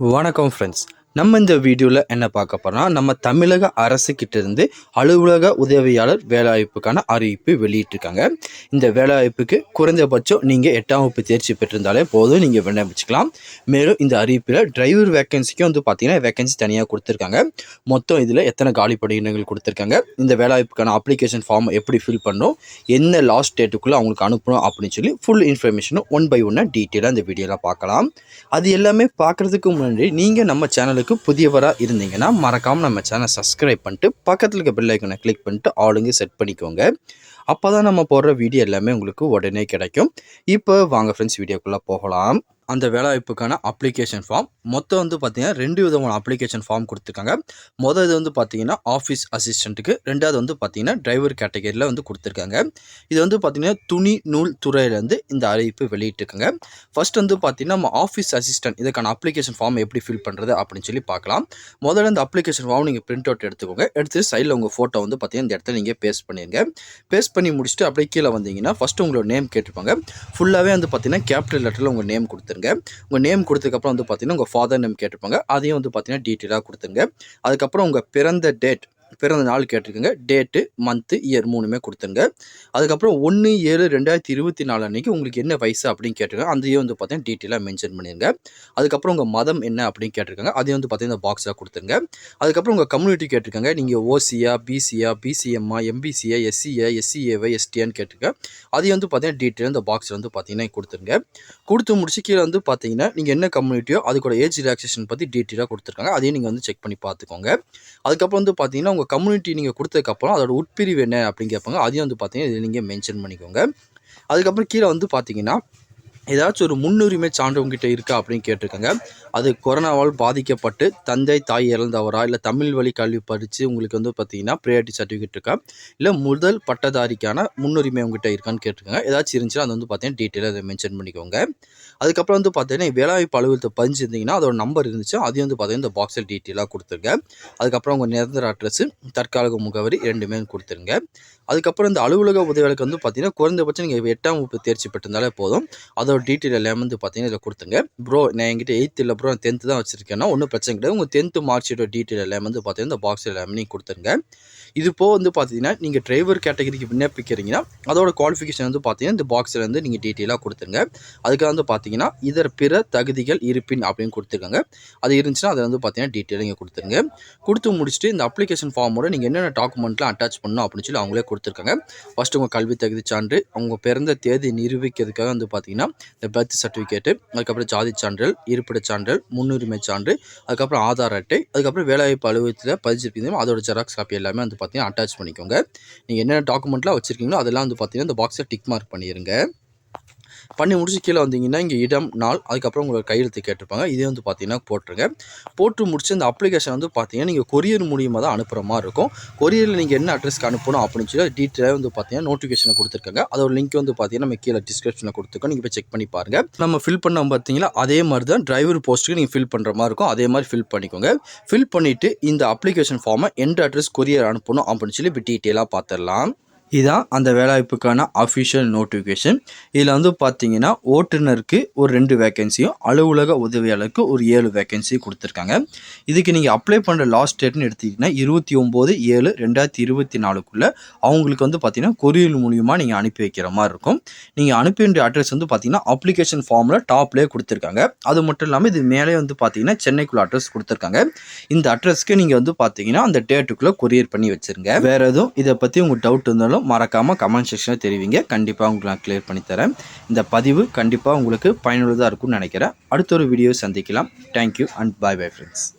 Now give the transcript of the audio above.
வணக்கம் ஃப்ரெண்ட்ஸ் நம்ம இந்த வீடியோவில் என்ன பார்க்க போகிறோம்னா நம்ம தமிழக அரசு அலுவலக உதவியாளர் வேலைவாய்ப்புக்கான அறிவிப்பு வெளியிட்டிருக்காங்க. இந்த வேலைவாய்ப்புக்கு குறைந்தபட்சம் நீங்கள் எட்டாம் வகுப்பு தேர்ச்சி பெற்றிருந்தாலே போதும். நீங்கள் விண்ணப்பிச்சுக்கலாம் மேலும் இந்த அறிவிப்பில் டிரைவர் வேக்கன்சிக்கும் வந்து பார்த்தீங்கன்னா வேக்கன்சி தனியாக கொடுத்துருக்காங்க. மொத்தம் இதில் எத்தனை காலி பணியிடங்கள் கொடுத்துருக்காங்க. இந்த வேலைவாய்ப்புக்கான அப்ளிகேஷன் ஃபார்ம் எப்படி ஃபில் பண்ணணும்? என்ன லாஸ்ட் டேட்டுக்குள்ளே அவங்களுக்கு அனுப்பணும் அப்படின்னு சொல்லி ஃபுல் இன்ஃபர்மேஷனும் ஒன் பை ஒன்னாக டீட்டெயிலாக இந்த வீடியோவில் பார்க்கலாம். அது எல்லாமே பார்க்குறதுக்கு முன்னாடி நீங்கள் நம்ம சேனலுக்கு புதியவராக இருந்தீங்கன்னா மறக்காமல் நம்ம சேனல் சப்ஸ்கிரைப் பண்ணிட்டு பக்கத்தில் இருக்க பெல் ஐக்கனை கிளிக் பண்ணிட்டு ஆளுங்க செட் பண்ணிக்கோங்க. அப்போ தான் நம்ம போடுற வீடியோ எல்லாமே உங்களுக்கு உடனே கிடைக்கும். இப்போ வாங்க ஃப்ரெண்ட்ஸ் வீடியோக்குள்ளே போகலாம். அந்த வேலைவாய்ப்புக்கான அப்ளிகேஷன் ஃபார்ம் மொத்தம் வந்து பார்த்தீங்கன்னா ரெண்டு விதமான அப்ளிகேஷன் ஃபார்ம் கொடுத்துருக்காங்க. மொதல் இது வந்து பார்த்தீங்கன்னா ஆஃபீஸ் அசிஸ்டண்ட்டுக்கு ரெண்டாவது வந்து பார்த்தீங்கன்னா டிரைவர் கேட்டகரியில் வந்து கொடுத்துருக்காங்க. இது வந்து பார்த்தீங்கன்னா துணி நூல் துறையிலேருந்து இந்த அறிவிப்பு வெளியிட்டிருக்காங்க. ஃபர்ஸ்ட் வந்து பார்த்தீங்கன்னா நம்ம ஆஃபீஸ் அசிஸ்டன்ட் இதுக்கான அப்ளிகேஷன் ஃபார்ம் எப்படி ஃபில் பண்ணுறது அப்படின்னு சொல்லி பார்க்கலாம். முதல்ல இந்த அப்ளிகேஷன் ஃபார்ம் நீங்கள் பிரிண்ட் அவுட் எடுத்துக்கோங்க. எடுத்து சைடில் உங்கள் ஃபோட்டோ வந்து பார்த்தீங்கன்னா இந்த இடத்துல நீங்கள் பேஸ்ட் பண்ணிடுங்க பேஸ்ட் பண்ணி முடிச்சுட்டு அப்படியே கீழே வந்தீங்கன்னா ஃபஸ்ட்டு உங்களோட நேம் கேட்டிருப்பாங்க. ஃபுல்லாகவே வந்து பார்த்தீங்கன்னா கேபிட்டல் லெட்டரில் உங்கள் நேம் கொடுத்துருங்க. உங்கள் நேம் கொடுத்ததுக்கப்புறம் வந்து பார்த்தீங்கன்னா உங்கள் ஃபாதர் நேம் கேட்டிருப்பாங்க. அதையும் வந்து பார்த்தீங்கன்னா டீட்டெயிலாக கொடுத்துருங்க. அதுக்கப்புறம் உங்கள் பிறந்த டேட் பிறந்த நாள் கேட்டிருக்குங்க. டேட்டு மந்த்து இயர் மூணுமே கொடுத்துருங்க. அதுக்கப்புறம் ஒன்று ஏழு ரெண்டாயிரத்தி இருபத்தி நாலு அன்றைக்கி உங்களுக்கு என்ன வயசு அப்படின்னு கேட்டிருக்காங்க. அதையும் வந்து பார்த்தீங்கன்னா டீட்டெயிலாக மென்ஷன் பண்ணிடுங்க அதுக்கப்புறம் உங்கள் மதம் என்ன அப்படின்னு கேட்டிருக்காங்க. அதையும் வந்து பார்த்தீங்கன்னா பாக்ஸாக கொடுத்துருங்க. அதுக்கப்புறம் உங்கள் கம்யூனிட்டி கேட்டிருக்காங்க. நீங்கள் ஓசியா பிசியா பிசிஎம்மா எம்பிசியா எஸ்சிஏ எஸ்சிஏவை எஸ்டியான்னு கேட்டிருக்கேன் அதையும் வந்து பார்த்தீங்கன்னா டீட்டெயில் இந்த பாக்ஸில் வந்து பார்த்தீங்கன்னா கொடுத்துருங்க. கொடுத்து முடிச்சு கீழே வந்து பார்த்தீங்கன்னா நீங்கள் என்ன கம்யூனிட்டியோ அதுக்கூட ஏஜ் ரிலாக்ஸேஷன் பற்றி டீட்டெயிலாக கொடுத்துருக்காங்க. அதையும் நீங்கள் வந்து செக் பண்ணி பார்த்துக்கோங்க. அதுக்கப்புறம் வந்து பார்த்தீங்கன்னா உங்கள் கம்யூனிட்டி நீங்கள் கொடுத்ததுக்கப்புறம் அதோட உட்பிரிவு என்ன அப்படின்னு கேட்பாங்க. அதையும் வந்து பார்த்தீங்கன்னா இதில் நீங்கள் மென்ஷன் பண்ணிக்கோங்க. அதுக்கப்புறம் கீழே வந்து பார்த்தீங்கன்னா ஏதாச்சும் ஒரு முன்னுரிமை சான்று உங்ககிட்ட இருக்கா அப்படின்னு கேட்டிருக்காங்க. அது கொரோனாவால் பாதிக்கப்பட்டு தந்தை தாய் இறந்தவரா? இல்லை தமிழ் வழி கல்வி படித்து உங்களுக்கு வந்து பார்த்தீங்கன்னா ப்ரியாரிட்டி சர்டிஃபிகேட் இருக்கா? இல்லை முதல் பட்டதாரிக்கான முன்னுரிமை உங்ககிட்ட இருக்கான்னு கேட்டுருக்காங்க. ஏதாச்சும் இருந்துச்சுன்னா அது வந்து பார்த்தீங்கன்னா டீட்டெயிலாக அதை மென்ஷன் பண்ணிக்கோங்க. அதுக்கப்புறம் வந்து பார்த்தீங்கன்னா வேலைவாய்ப்பு அலுவலகத்தை பதிஞ்சிருந்தீங்கன்னா அதோட நம்பர் இருந்துச்சு. அதையும் வந்து பார்த்தீங்கன்னா இந்த பாக்ஸில் டீட்டெயிலாக கொடுத்துருங்க. அதுக்கப்புறம் உங்கள் நிரந்தர அட்ரஸ் தற்காலிக முகவரி ரெண்டுமே கொடுத்துருங்க. அதுக்கப்புறம் இந்த அலுவலக உதவிகளுக்கு வந்து பார்த்தீங்கன்னா குறைந்தபட்சம் நீங்கள் எட்டாம் வகுப்பு தேர்ச்சி பெற்றிருந்தாலே போதும். அதோட டீட்டெயில் எல்லாமே வந்து பார்த்தீங்கன்னா இதில் கொடுத்துங்க ப்ரோ நான் என்கிட்ட எயித்து இல்லை ப்ரோ அப்புறம் டென்த்து தான் வச்சுருக்கேன்னா ஒன்றும் பிரச்சனை கிடையாது. உங்கள் டென்த்து மார்க் ஷீட்டோட டீட்டெயில் எல்லாமே வந்து பார்த்தீங்கன்னா இந்த பாக்ஸ் எல்லாமே நீங்கள் கொடுத்துருங்க. இது போக வந்து பார்த்தீங்கன்னா நீங்கள் டிரைவர் கேட்டகரிக்கு விண்ணப்பிக்கிறீங்கன்னா அதோட குவாலிஃபிகேஷன் வந்து பார்த்தீங்கன்னா இந்த பாக்ஸில் வந்து நீங்கள் டீட்டெயிலாக கொடுத்துருங்க. அதுக்காக வந்து பார்த்தீங்கன்னா இதர் பிற தகுதிகள் இருப்பின் அப்படின்னு கொடுத்துருக்காங்க. அது இருந்துச்சுன்னா அதை வந்து பார்த்தீங்கன்னா டீட்டெயில் நீங்கள் கொடுத்துருங்க. கொடுத்து முடிச்சுட்டு இந்த அப்ளிகேஷன் ஃபார்மோட நீங்கள் என்னென்ன டாக்குமெண்ட்லாம் அட்டாச் பண்ணணும் அப்படின்னு சொல்லி அவங்களே கொடுத்துருக்காங்க. ஃபஸ்ட்டு உங்கள் கல்வி தகுதி சான்று அவங்க பிறந்த தேதி நிரூபிக்கிறதுக்காக வந்து பார்த்தீங்கன்னா இந்த பர்த் சர்டிஃபிகேட்டு அதுக்கப்புறம் ஜாதி சான்றிதழ் இருப்பிடச் சான்றிதழ் முன்னுரிமை சான்று அதுக்கப்புறம் ஆதார் அட்டை அதுக்கப்புறம் வேலைவாய்ப்பு அலுவலகத்தில் பதிச்சிருக்கீங்க அதோட ஜெராக்ஸ் காப்பி எல்லாமே வந்து பார்த்தீங்கன்னா அட்டாச் பண்ணிக்கோங்க. நீங்கள் என்னென்ன டாக்குமெண்ட்லாம் வச்சுருக்கீங்களோ அதெல்லாம் வந்து பார்த்தீங்கன்னா இந்த பாக்ஸை டிக் மார்க் பண்ணிடுங்க பண்ணி முடிச்சு கீழே வந்தீங்கன்னா இங்கே இடம் நாள் அதுக்கப்புறம் உங்களோட கையெழுத்து கேட்டிருப்பாங்க. இதே வந்து பார்த்தீங்கன்னா போட்டுருங்க. போட்டு முடிச்சு அந்த அப்ளிகேஷன் வந்து பார்த்தீங்கன்னா நீங்கள் கொரியர் மூலியமாக தான் அனுப்புகிற மாதிரி இருக்கும். கொரியரில் நீங்கள் என்ன அட்ரஸ்க்கு அனுப்பணும் அப்படின்னு சொல்லி டீட்டெயிலாக வந்து பார்த்தீங்கன்னா நோட்டிஃபிகேஷன் கொடுத்துருக்காங்க. அதோட லிங்க் வந்து பார்த்தீங்கன்னா நம்ம கீழே டிஸ்கிரிப்ஷனில் கொடுத்துருக்கோம். நீங்கள் போய் செக் பண்ணி பாருங்கள் நம்ம ஃபில் பண்ண பார்த்தீங்களா அதே மாதிரி தான் டிரைவர் போஸ்ட்டுக்கு நீங்கள் ஃபில் பண்ணுற மாதிரி இருக்கும். அதே மாதிரி ஃபில் பண்ணிக்கோங்க. ஃபில் பண்ணிவிட்டு இந்த அப்ளிகேஷன் ஃபார்மை எந்த அட்ரஸ் கொரியர் அனுப்பணும் அப்படின்னு சொல்லி இப்போ டீட்டெயிலாக பார்த்துடலாம். இதான் அந்த வேலைவாய்ப்புக்கான அஃபிஷியல் நோட்டிஃபிகேஷன் இதில் வந்து பார்த்தீங்கன்னா ஓட்டுநருக்கு ஒரு ரெண்டு வேகன்சியும் அலுவலக உதவியாளருக்கு ஒரு ஏழு வேகன்சி கொடுத்துருக்காங்க. இதுக்கு நீங்கள் அப்ளை பண்ணுற லாஸ்ட் டேட்னு எடுத்திங்கன்னா இருபத்தி ஒம்பது ஏழு ரெண்டாயிரத்தி இருபத்தி நாலுக்குள்ளே அவங்களுக்கு வந்து பார்த்தீங்கன்னா கொரியர் மூலியமாக நீங்கள் அனுப்பி வைக்கிற மாதிரி இருக்கும். நீங்கள் அனுப்பி வேண்டிய அட்ரஸ் வந்து பார்த்தீங்கன்னா அப்ளிகேஷன் ஃபார்மில் டாப்லேயே கொடுத்துருக்காங்க. அது மட்டும் இல்லாமல் இது மேலே வந்து பார்த்தீங்கன்னா சென்னைக்குள்ள அட்ரஸ் கொடுத்துருக்காங்க. இந்த அட்ரஸ்க்கு நீங்கள் வந்து பார்த்தீங்கன்னா அந்த டேட்டுக்குள்ளே கொரியர் பண்ணி வச்சுருங்க. வேறு எதுவும் இதை பற்றி உங்கள் டவுட் இருந்தாலும் மறக்காமல் கமெண்ட் செக்ஷனில் தெரிவிங்க. கண்டிப்பாக உங்களுக்கு நான் கிளியர் பண்ணித்தரேன் இந்த பதிவு கண்டிப்பாக உங்களுக்கு பயனுள்ளதாக இருக்கும்னு நினைக்கிறேன். அடுத்த ஒரு வீடியோ சந்திக்கலாம். Thank you and bye bye friends